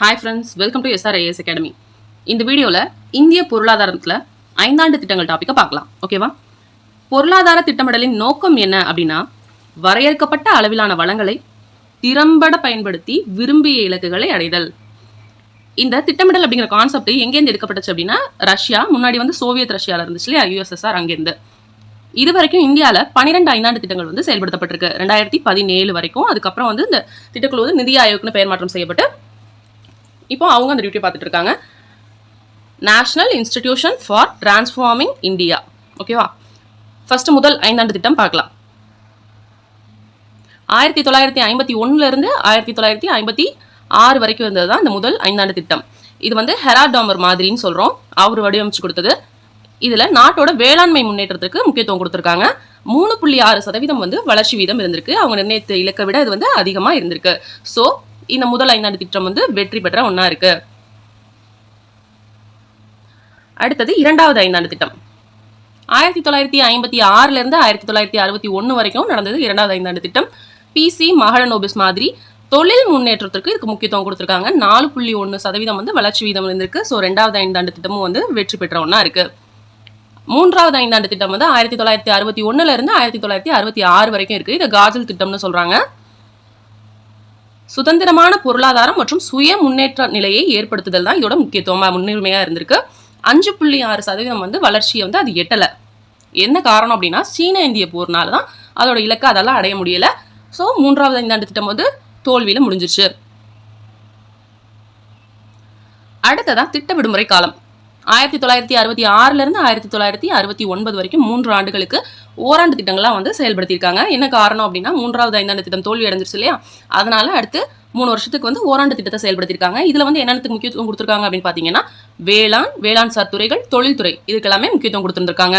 Hi friends welcome to SRIS academy இந்த வீடியோவில் இந்திய பொருளாதாரத்தில் ஐந்தாண்டு திட்டங்கள் டாப்பிக்கை பார்க்கலாம். ஓகேவா பொருளாதார திட்டமிடலின் நோக்கம் என்ன அப்படின்னா வரையறுக்கப்பட்ட அளவிலான வளங்களை திறம்பட பயன்படுத்தி விரும்பிய இலக்குகளை அடைதல். இந்த திட்டமிடல் அப்படிங்கிற கான்செப்ட் எங்கேருந்து எடுக்கப்பட்டுச்சு அப்படின்னா ரஷ்யா முன்னாடி வந்து சோவியத் ரஷ்யாவில் இருந்துச்சு இல்லையா? யூஎஸ்எஸ்ஆர் அங்கேருந்து இது வரைக்கும் இந்தியாவில் பன்னிரெண்டு ஐந்தாண்டு திட்டங்கள் வந்து செயல்படுத்தப்பட்டிருக்கு. ரெண்டாயிரத்தி பதினேழு வரைக்கும். அதுக்கப்புறம் வந்து இந்த திட்டக்குழு வந்து நிதி ஆயோக்னு பெயர் மாற்றம் செய்யப்பட்டு இப்போ அவங்க அந்த டியூட்டி பார்த்துட்டு இருக்காங்க. National institution for transforming India ஓகேவா ஃபர்ஸ்ட் முதல் ஐந்தாண்டு திட்டம் பார்க்கலாம். ஆயிரத்தி தொள்ளாயிரத்தி ஐம்பத்தி ஒண்ணுல இருந்து ஆயிரத்தி தொள்ளாயிரத்தி ஐம்பத்தி ஆறு வரைக்கும் இருந்தது தான் இந்த முதல் ஐந்தாண்டு திட்டம். இது வந்து ஹெராடாமர் மாதிரின்னு சொல்றோம். அவர் வடிவமைச்சு கொடுத்தது. இதுல நாட்டோட வேளாண்மை முன்னேற்றத்துக்கு முக்கியத்துவம் கொடுத்துருக்காங்க. மூணு புள்ளி ஆறு சதவீதம் வந்து வளர்ச்சி வீதம் இருந்திருக்கு. அவங்க நிர்ணயித்த இலக்கை விட இது வந்து அதிகமாக இருந்திருக்கு. ஸோ இந்த முதல் ஐந்தாண்டு திட்டம் வந்து வெற்றி பெற்ற ஒன்றா இருக்கு. அடுத்தது இரண்டாவது ஐந்தாண்டு திட்டம். ஆயிரத்தி தொள்ளாயிரத்தி ஐம்பத்தி ஆறுலேருந்து ஆயிரத்தி தொள்ளாயிரத்தி அறுபத்தி ஒன்று வரைக்கும் நடந்தது இரண்டாவது ஐந்தாண்டு திட்டம். பிசி மகளனோபிஸ் மாதிரி தொழில் முன்னேற்றத்திற்கு இதுக்கு முக்கியத்துவம் கொடுத்துருக்காங்க. நாலு புள்ளி ஒன்று சதவீதம் வந்து வளர்ச்சி வீதம் இருந்திருக்கு. ஸோ ரெண்டாவது ஐந்தாண்டு திட்டமும் வந்து வெற்றி பெற்ற ஒன்றா இருக்கு. மூன்றாவது ஐந்தாண்டு திட்டம் வந்து ஆயிரத்தி தொள்ளாயிரத்தி அறுபத்தி ஒன்றுலேருந்து ஆயிரத்தி தொள்ளாயிரத்தி அறுபத்தி ஆறு வரைக்கும் இருக்குது இதை காஜல் திட்டம்னு சொல்கிறாங்க சுதந்திரமான பொருளாதாரம் மற்றும் சுய முன்னேற்ற நிலையை ஏற்படுத்துதல் தான் இதோட முக்கியத்துவமா. முன்னுரிமையா இருந்திருக்கு. அஞ்சு புள்ளி ஆறு சதவீதம் வந்து வளர்ச்சியை வந்து அது எட்டலை. என்ன காரணம் அப்படின்னா சீன இந்திய போர்னால தான் அதோட இலக்கை அதெல்லாம் அடைய முடியல. ஸோ மூன்றாவது ஐந்தாண்டு திட்டம் வந்து தோல்வியில முடிஞ்சிருச்சு. அடுத்ததான் திட்ட விடுமுறை காலம். ஆயிரத்தி தொள்ளாயிரத்தி அறுபத்தி ஆறுலேருந்து ஆயிரத்தி தொள்ளாயிரத்தி அறுபத்தி ஒன்பது வரைக்கும் மூன்று ஆண்டுகளுக்கு ஓராண்டு திட்டங்கள்லாம் வந்து செயல்படுத்தியிருக்காங்க. என்ன காரணம் அப்படின்னா மூன்றாவது ஐந்தாண்டு திட்டம் தோல்வி அடைஞ்சிருச்சு இல்லையா? அதனால அடுத்து மூணு வருஷத்துக்கு வந்து ஓராண்டு திட்டத்தை செயல்படுத்தியிருக்காங்க. இதில் வந்து என்னென்னத்துக்கு முக்கியத்துவம் கொடுத்துருக்காங்க அப்படின்னு பார்த்தீங்கன்னா வேளாண் வேளாண் சார் துறைகள் தொழில்துறை இதுக்கெல்லாமே முக்கியத்துவம் கொடுத்துருக்காங்க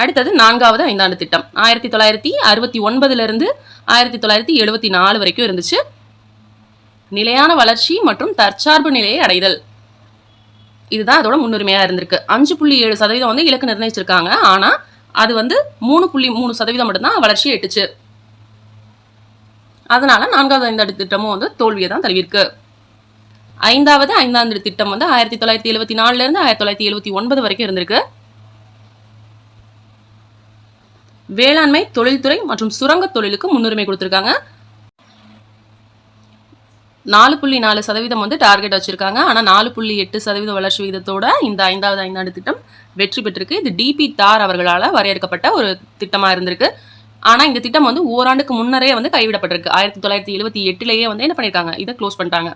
அடுத்தது நான்காவது ஐந்தாண்டு திட்டம். ஆயிரத்தி தொள்ளாயிரத்தி அறுபத்தி ஒன்பதுலேருந்து ஆயிரத்தி தொள்ளாயிரத்தி எழுபத்தி நாலு வரைக்கும் இருந்துச்சு. நிலையான வளர்ச்சி மற்றும் தற்சார்பு நிலையை அடைதல். இதுதான் அதோட முன்னுரிமையா இருந்திருக்கு. அஞ்சு புள்ளி ஏழு சதவீதம் வந்து இலக்கு நிர்ணயிச்சிருக்காங்க. ஆனா அது வந்து மூணு புள்ளி மூணு சதவீதம் மட்டும்தான் வளர்ச்சி எட்டுச்சு. அதனால நான்காவது ஐந்தாண்டு திட்டமும் வந்து தோல்வியை தான் தழுவிருக்கு ஐந்தாவது ஐந்தாண்டு திட்டம் வந்து ஆயிரத்தி தொள்ளாயிரத்தி எழுபத்தி நாலுல இருந்து ஆயிரத்தி தொள்ளாயிரத்தி எழுபத்தி ஒன்பது வரைக்கும் இருந்திருக்கு. வேளாண்மை தொழில்துறை மற்றும் சுரங்க தொழிலுக்கு முன்னுரிமை கொடுத்துருக்காங்க. நாலு புள்ளி நாலு சதவீதம் வந்து டார்கெட் வச்சுருக்காங்க. ஆனால் நாலு புள்ளி எட்டு சதவீத வளர்ச்சி விகிதத்தோட இந்த ஐந்தாவது ஐந்தாண்டு திட்டம் வெற்றி பெற்றிருக்கு. இது டிபி தார் அவர்களால் வரையறுக்கப்பட்ட ஒரு திட்டமாக இருந்திருக்கு. ஆனால் இந்த திட்டம் வந்து ஓராண்டுக்கு முன்னரே வந்து கைவிடப்பட்டிருக்கு. ஆயிரத்தி தொள்ளாயிரத்தி எழுபத்தி எட்டுலேயே வந்து என்ன பண்ணியிருக்காங்க இதை க்ளோஸ் பண்ணிட்டாங்க.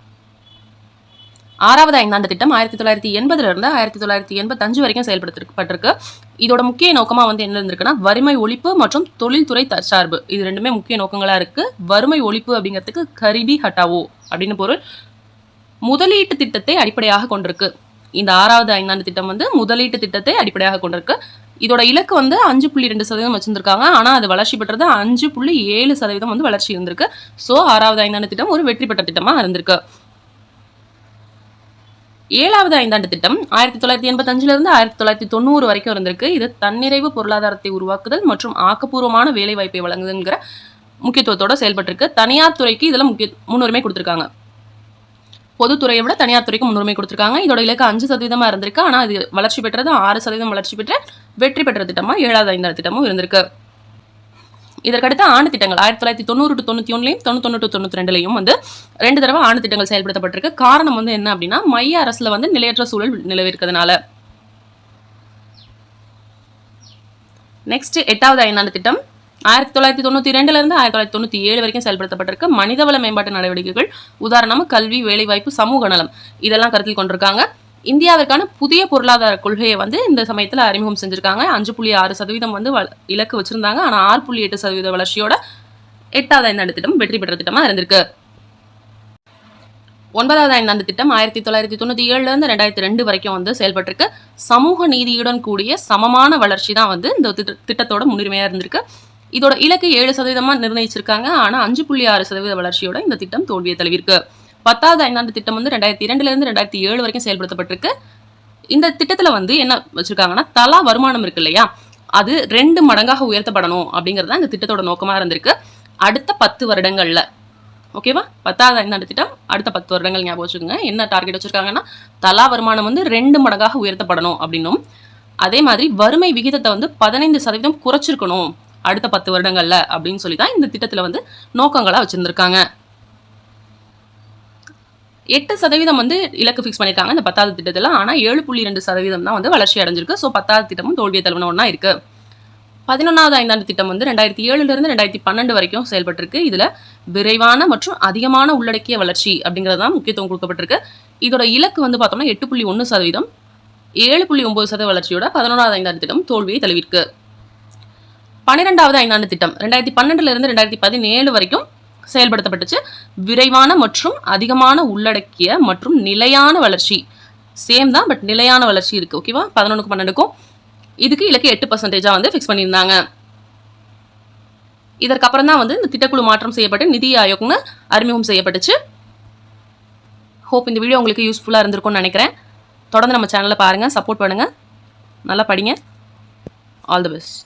ஆறாவது ஐந்தாண்டு திட்டம் ஆயிரத்தி தொள்ளாயிரத்தி எண்பதுல இருந்து ஆயிரத்தி தொள்ளாயிரத்தி எண்பத்தஞ்சு வரைக்கும் செயல்படுத்தப்பட்டிருக்கு. இதோட முக்கிய நோக்கமா வந்து என்ன இருந்திருக்குன்னா வறுமை ஒழிப்பு மற்றும் தொழில்துறை தற்சார்பு இது ரெண்டுமே முக்கிய நோக்கங்களா இருக்கு. வறுமை ஒழிப்பு அப்படிங்கிறதுக்கு கரிபி ஹட்டாவோ அப்படின்னு பொருள் முதலீட்டு திட்டத்தை அடிப்படையாக கொண்டிருக்கு. இந்த ஆறாவது ஐந்தாண்டு திட்டம் வந்து முதலீட்டு திட்டத்தை அடிப்படையாக கொண்டிருக்கு. இதோட இலக்கு வந்து அஞ்சு புள்ளி ரெண்டு சதவீதம் வச்சிருந்திருக்காங்க. ஆனால் அது வளர்ச்சி பெற்றது அஞ்சு புள்ளி ஏழு சதவீதம் வந்து வளர்ச்சி இருந்திருக்கு. ஸோ ஆறாவது ஐந்தாண்டு திட்டம் ஒரு வெற்றி பெற்ற திட்டமாக இருந்திருக்கு. ஏழாவது ஐந்தாண்டு திட்டம் ஆயிரத்தி தொள்ளாயிரத்தி எண்பத்தஞ்சுல இருந்து ஆயிரத்தி தொள்ளாயிரத்தி தொண்ணூறு வரைக்கும் இருந்திருக்கு. இது தன்னிறைவு பொருளாதாரத்தை உருவாக்குதல் மற்றும் ஆக்கப்பூர்வமான வேலை வாய்ப்பை வழங்குதுங்கிற முக்கியத்துவத்தோட செயல்பட்டிருக்கு. தனியார் துறைக்கு இதில் முக்கிய முன்னுரிமை கொடுத்துருக்காங்க. பொதுத்துறையை விட தனியார் துறைக்கு முன்னுரிமை கொடுத்துருக்காங்க. இதோட இலக்கு அஞ்சு சதவீதமாக இருந்திருக்கு. ஆனால் இது வளர்ச்சி பெற்றது ஆறு சதவீதம் வளர்ச்சி பெற்ற வெற்றி பெற்ற திட்டமாக ஏழாவது ஐந்தாண்டு திட்டமும் இருந்திருக்கு. இதற்கடுத்து ஆண்டு திட்டங்கள் ஆயிரத்தி தொள்ளாயிரத்தி தொண்ணூறு டு தொண்ணூத்தி ஒன்றுலையும் தொண்ணூத்தொன்று டு தொண்ணூத்தி ரெண்டுலையும் வந்து ரெண்டு தடவை ஆண்டு திட்டங்கள் செயல்படுத்தப்பட்டிருக்கு. காரணம் வந்து என்ன அப்படின்னா மைய அரசுல வந்து நிலையற்ற சூழல் நிலவிருக்கிறதுனால. நெக்ஸ்ட் எட்டாவது ஐந்தாண்டு திட்டம் ஆயிரத்தி தொள்ளாயிரத்தி தொண்ணூத்தி ரெண்டுல இருந்து ஆயிரத்தி தொள்ளாயிரத்தி தொண்ணூத்தி ஏழு வரைக்கும் செயல்படுத்தப்பட்டிருக்கு. மனிதவள மேம்பாட்டு நடவடிக்கைகள் உதாரணமா கல்வி வேலைவாய்ப்பு சமூக நலம் இதெல்லாம் கருத்தில் கொண்டிருக்காங்க. இந்தியாவிற்கான புதிய பொருளாதார கொள்கையை வந்து இந்த சமயத்தில் அறிமுகம் செஞ்சுருக்காங்க. அஞ்சு புள்ளி ஆறு சதவீதம் வந்து வள- இலக்கு வச்சுருந்தாங்க. ஆனால் ஆறு புள்ளி எட்டு சதவீத வளர்ச்சியோட எட்டாவது ஐந்தாண்டு திட்டம் வெற்றி பெற்ற திட்டமாக இருந்திருக்கு. ஒன்பதாவது ஐந்தாண்டு திட்டம் ஆயிரத்தி தொள்ளாயிரத்தி தொண்ணூற்றி ஏழுலேருந்து ரெண்டாயிரத்தி ரெண்டு வரைக்கும் வந்து செயல்பட்டிருக்கு. சமூக நீதியுடன் கூடிய சமமான வளர்ச்சி தான் வந்து இந்த திட்ட- திட்டத்தோட முன்னுரிமையாக இருந்திருக்கு. இதோட இலக்கு ஏழு சதவீதமாக நிர்ணயிச்சிருக்காங்க. ஆனால் அஞ்சு புள்ளி ஆறு சதவீத வளர்ச்சியோட இந்த திட்டம் தோல்வியை தழுவிருக்கு பத்தாவது ஐந்தாண்டு திட்டம் வந்து ரெண்டாயிரத்தி இரண்டுலேருந்து ரெண்டாயிரத்தி ஏழு வரைக்கும் செயல்படுத்தப்பட்டிருக்கு. இந்த திட்டத்தில் வந்து என்ன வச்சுருக்காங்கன்னா தலா வருமானம் இருக்கு இல்லையா? அது ரெண்டு மடங்காக உயர்த்தப்படணும் அப்படிங்கிறது தான் இந்த திட்டத்தோட நோக்கமாக இருந்திருக்கு. அடுத்த பத்து வருடங்களில். ஓகேவா பத்தாவது ஐந்தாண்டு திட்டம் அடுத்த பத்து வருடங்கள் ஞாபகம் வச்சுக்கோங்க. என்ன டார்கெட் வச்சுருக்காங்கன்னா தலா வருமானம் வந்து ரெண்டு மடங்காக உயர்த்தப்படணும் அப்படின்னும். அதே மாதிரி வறுமை விகிதத்தை வந்து பதினைந்து சதவீதம் குறைச்சிருக்கணும் அடுத்த பத்து வருடங்களில் அப்படின்னு சொல்லி தான் இந்த திட்டத்தில் வந்து நோக்கங்களாக வச்சுருந்துருக்காங்க. எட்டு சதவீதம் வந்து இலக்கு ஃபிக்ஸ் பண்ணியிருக்காங்க இந்த பத்தாவது திட்டத்தில். ஆனால் ஏழு புள்ளி ரெண்டு சதவீதம் தான் வந்து வளர்ச்சி அடைஞ்சிருக்கு. ஸோ பத்தாவது திட்டமும் தோல்வியை தழுவின ஒன்றா இருக்கு. பதினொன்றாவது ஐந்தாண்டு திட்டம் வந்து ரெண்டாயிரத்தி ஏழுலேருந்து ரெண்டாயிரத்தி பன்னெண்டு வரைக்கும் செயல்பட்டிருக்கு. இதில் விரைவான மற்றும் அதிகமான உள்ளடக்கிய வளர்ச்சி அப்படிங்கிறது தான் முக்கியத்துவம் கொடுக்கப்பட்டிருக்கு. இதோட இலக்கு வந்து பார்த்தோம்னா எட்டு புள்ளி ஒன்று சதவீதம். ஏழு புள்ளி ஒம்பது சதவீத வளர்ச்சியோட பதினொன்றாவது ஐந்தாண்டு திட்டம் தோல்வியை தழுவிருக்கு பன்னிரெண்டாவது ஐந்தாண்டு திட்டம் ரெண்டாயிரத்தி பன்னெண்டுலேருந்து ரெண்டாயிரத்தி பதினேழு வரைக்கும் செயல்படுத்தப்பட்டுச்சு. விரைவான மற்றும் அதிகமான உள்ளடக்கிய மற்றும் நிலையான வளர்ச்சி. சேம் தான் பட் நிலையான வளர்ச்சி இருக்குது ஓகேவா பதினொன்றுக்கு பன்னெண்டுக்கும். இதுக்கு இலக்கு எட்டு பர்சன்டேஜாக வந்து ஃபிக்ஸ் பண்ணியிருந்தாங்க. இதற்கப்புறம் தான் வந்து இந்த திட்டக்குழு மாற்றம் செய்யப்பட்டு நிதி ஆயோக்னு அறிமுகம் செய்யப்பட்டுச்சு. ஹோப் இந்த வீடியோ உங்களுக்கு யூஸ்ஃபுல்லாக இருந்திருக்கும்னு நினைக்கிறேன். தொடர்ந்து நம்ம சேனலை பாருங்கள் சப்போர்ட் பண்ணுங்கள் நல்லா படிங்க. All the best